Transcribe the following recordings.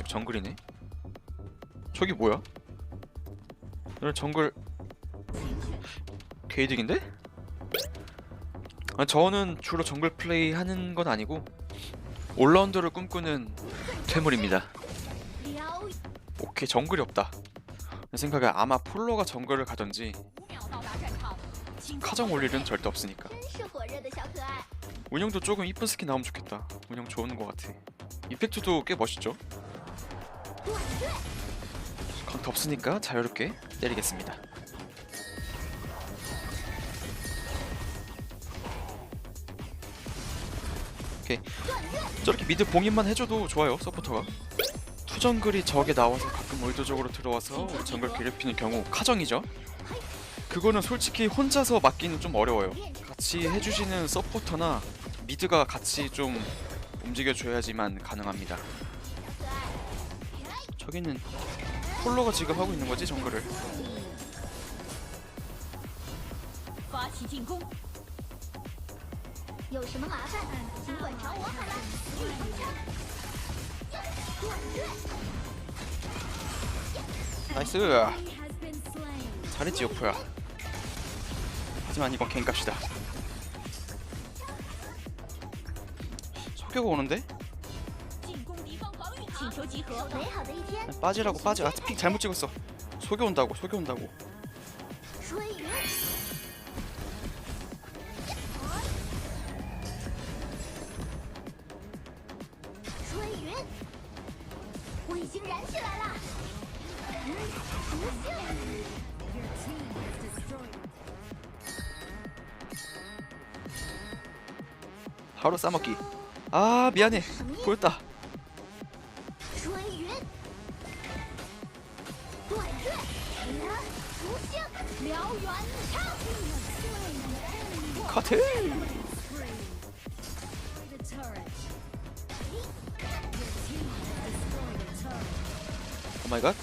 집 정글이네. 저기 뭐야? 오늘 정글 게이득인데? 아, 저는 주로 정글 플레이 하는 건 아니고 올라운드를 꿈꾸는 퇴물입니다. 오케이 정글이 없다. 생각에 아마 폴로가 정글을 가던지 카정 올 일은 절대 없으니까. 운영도 조금 이쁜 스킨 나오면 좋겠다. 운영 좋은 것 같아. 이펙트도 꽤 멋있죠? 강타 없으니까 자유롭게 때리겠습니다. 오케이. 저렇게 미드 봉인만 해줘도 좋아요, 서포터가. 투정글이 적에 나와서 가끔 의도적으로 들어와서 우리 정글 괴롭히는 경우 카정이죠. 그거는 솔직히 혼자서 막기는 좀 어려워요. 같이 해주시는 서포터나 미드가 같이 좀 움직여줘야지만 가능합니다. 저기는 폴로가 지금 하고 있는 거지 정글을? 나이스. 잘했지 요프야. 하지만 이건 갱값이다. 석교가 오는데? 빠지라고 빠지. 아, 픽 잘못 찍었어. 속여 온다고. 속여 온다고. 바로 싸먹기 아 미안해 보였다 커트. 오 마이 갓.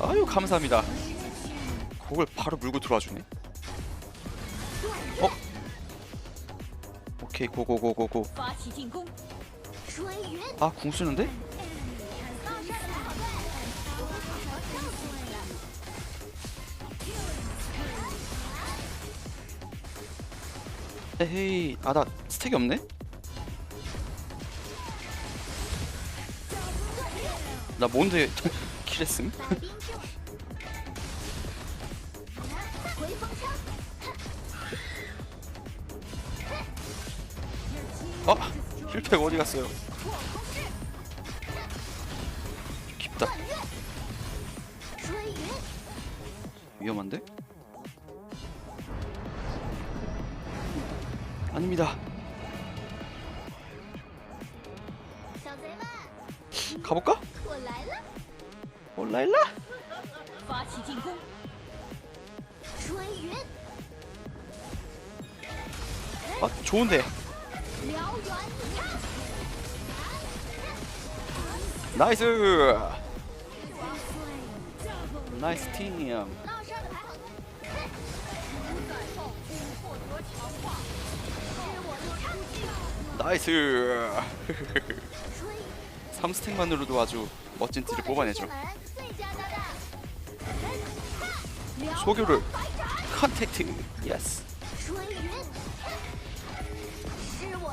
아유 감사합니다. 그걸 바로 물고 들어와 주네. 어? 오케이 고고고고고. 아, 궁 쓰는데? 헤이 아 나 스택이 없네? 나 뭔데 킬했음? 어? 필팩 어디 갔어요? 깊다. 위험한데? 아닙니다. 가볼까? 올라일라? 아 좋은데 나이스! 나이스 팀. 나이스! 3스택만으로도 아주 멋진 딜을 뽑아내죠. 소규를 컨택팅. 예스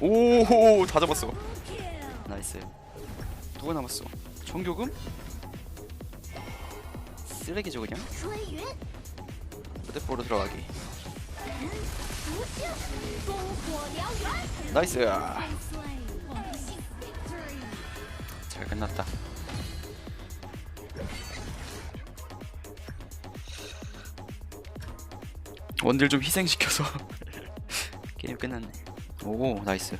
오호 다 잡았어. 나이스. 누가 남았어? 정교금? 쓰레기죠 그냥? 휴대포로 들어가기. 나이스. 잘 끝났다. 원딜 좀 희생시켜서 게임 끝났네. 오 나이스